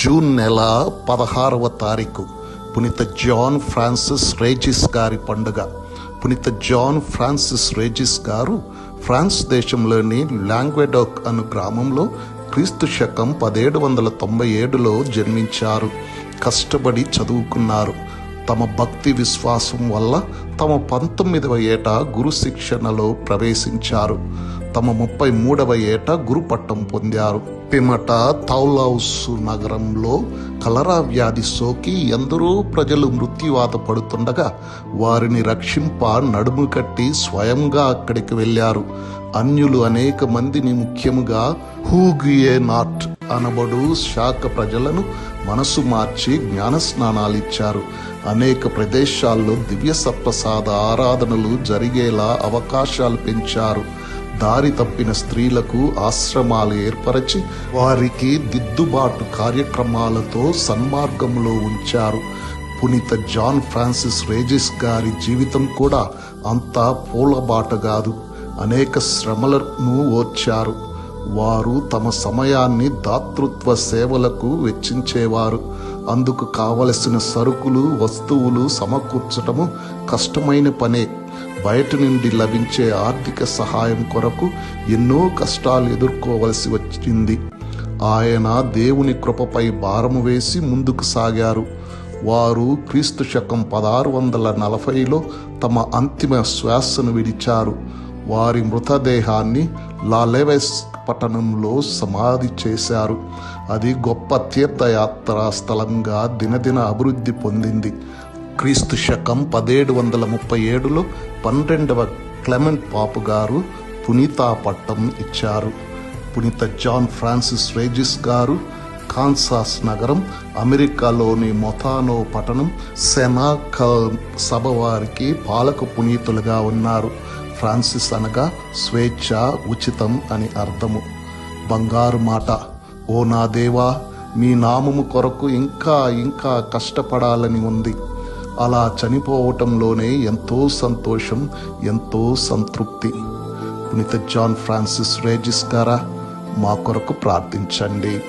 June నెల పదహారవ తారీఖు పునీత జాన్ ఫ్రాన్సిస్ రేజిస్ గారి పండుగ. పునీత జాన్ ఫ్రాన్సిస్ రేజిస్ గారు ఫ్రాన్స్ దేశంలోని లాంగ్వెడోక్ అను గ్రామంలో క్రీస్తు శకం పదిహేడు వందల తొంభై ఏడులో జన్మించారు. కష్టపడి చదువుకున్నారు. తమ భక్తి విశ్వాసం వల్ల తమ పంతొమ్మిదవ ఏట గురు శిక్షణలో ప్రవేశించారు. తమ ముప్పై మూడవ ఏట గురుపట్టం పొందారు. పిమట థౌలౌస్ నగరంలో కలరా వ్యాధి సోకి ఎందరో ప్రజలు మృత్యువాత పడుతుండగా వారిని రక్షింప నడుము కట్టి స్వయంగా అక్కడికి వెళ్ళారు. అన్యులు అనేక మందిని ముఖ్యముగా హూగియే నాట్ అనబడు శాఖ ప్రజలను మనసు మార్చి జ్ఞానస్నానాలు ఇచ్చారు. అనేక ప్రదేశాల్లో దివ్య సప్రసాద ఆరాధనలు జరిగేలా అవకాశాలు పెంచారు. దారి తప్పిన స్త్రీలకు ఆశ్రమాలు ఏర్పరచి వారికి దిద్దుబాటు కార్యక్రమాలతో సన్మార్గంలో ఉంచారు. పునీత జాన్ ఫ్రాన్సిస్ రేజిస్ గారి జీవితం కూడా అంతా పూలబాట కాదు. అనేక శ్రమలను ఓర్చారు. వారు తమ సమయాన్ని దాతృత్వ సేవలకు వెచ్చించేవారు. అందుకు కావలసిన సరుకులు వస్తువులు సమకూర్చటము కష్టమైన పనే. బయట నుండి లభించే ఆర్థిక సహాయం కొరకు ఎన్నో కష్టాలు ఎదుర్కోవలసి వచ్చింది. ఆయన దేవుని కృపపై భారము వేసి ముందుకు సాగారు. వారు క్రీస్తు శకం పదహారు వందల నలభైలో తమ అంతిమ శ్వాసను విడిచారు. వారి మృతదేహాన్ని లాలెవెస్ పట్టణంలో సమాధి చేశారు. అది గొప్ప తీర్థయాత్రా స్థలంగా దినదిన అభివృద్ధి పొందింది. క్రీస్తు శకం పదిహేడు వందల ముప్పై ఏడులో పన్నెండవ క్లెమెంట్ పాపు గారు పునీతా పట్టం ఇచ్చారు. పునీత జాన్ ఫ్రాన్సిస్ రేజిస్ గారు కాన్సాస్ నగరం అమెరికాలోని మొథానో పట్టణం సెనాకల్ సభ వారికి పాలక పునీతులుగా ఉన్నారు. ఫ్రాన్సిస్ అనగా స్వేచ్ఛ ఉచితం అని అర్థము. బంగారు మాట ఓ నా దేవా మీ నామము కొరకు ఇంకా ఇంకా కష్టపడాలని ఉంది. అలా చనిపోవటంలోనే ఎంతో సంతోషం ఎంతో సంతృప్తి. పునీత జాన్ ఫ్రాన్సిస్ రేజిస్ గారా మా కొరకు ప్రార్థించండి.